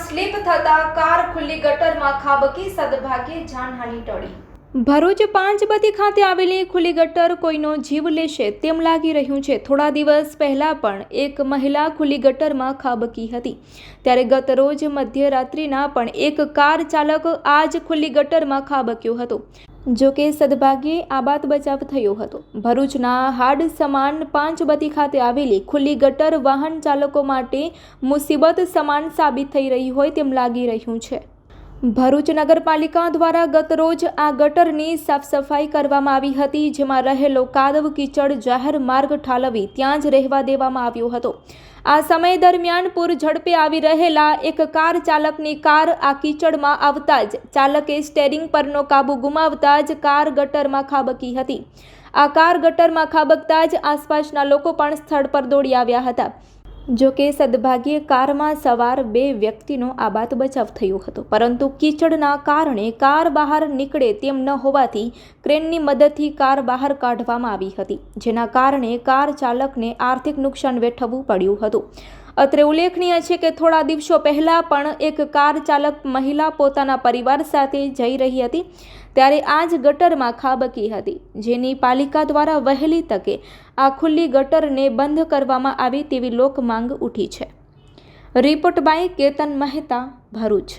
Slip થતા car ખુલ્લી ગટરમાં ખાબકી, સદભાગ્યે જાનહાની ટળી. ભરૂચ પાંચબતી ખાતે આવેલી ખુલ્લી ગટર કોઈનો જીવ લેશે તેમ લાગી રહ્યું છે. થોડા દિવસ પહેલાં પણ એક મહિલા ખુલ્લી ગટરમાં ખાબકી હતી. ત્યારે ગત રોજ મધ્યરાત્રિના પણ એક કાર ચાલક આ જ ખુલ્લી ગટરમાં ખાબક્યો હતો. જો કે સદભાગ્યે આબાદ બચાવ થયો હતો. ભરૂચના હાડ સમાન પાંચબતી ખાતે આવેલી ખુલ્લી ગટર વાહન ચાલકો માટે મુસીબત સમાન સાબિત થઈ રહી હોય તેમ લાગી રહ્યું છે. ભરૂચ નગરપાલિકા દ્વારા ગતરોજ આ ગટરની સાફ સફાઈ કરવામાં આવી હતી, જેમાં રહેલો કાદવ, કીચડ, જાહેર માર્ગ ઠાલવી ત્યાં જ રહેવા દેવામાં આવ્યો હતો. આ સમય દરમિયાન પૂર ઝડપે આવી રહેલા એક કાર ચાલકની કાર આ કીચડમાં આવતા જ ચાલકે સ્ટેરિંગ પરનો કાબુ ગુમાવતા જ કાર ગટરમાં ખાબકી હતી. આ કાર ગટરમાં ખાબકતા જ આસપાસના લોકો પણ સ્થળ પર દોડી આવ્યા હતા. જો કે સદભાગ્યે કારમાં સવાર બે વ્યક્તિનો આબાદ બચાવ થયો હતો. પરંતુ કીચડના કારણે કાર બહાર નીકળે તેમ ન હોવાથી ક્રેનની મદદથી કાર બહાર કાઢવામાં આવી હતી, જેના કારણે કાર ચાલકને આર્થિક નુકસાન વેઠવવું પડ્યું હતું. અત્રે ઉલ્લેખનીય છે કે થોડા દિવસો પહેલાં પણ એક કાર ચાલક મહિલા પોતાના પરિવાર સાથે જઈ રહી હતી, ત્યારે આ જ ગટરમાં ખાબકી હતી, જેની પાલિકા દ્વારા વહેલી તકે આ ખુલ્લી ગટરને બંધ કરવામાં આવે તેવી લોક માંગ ઉઠી છે. Report by Ketan Mehta, Bharuch.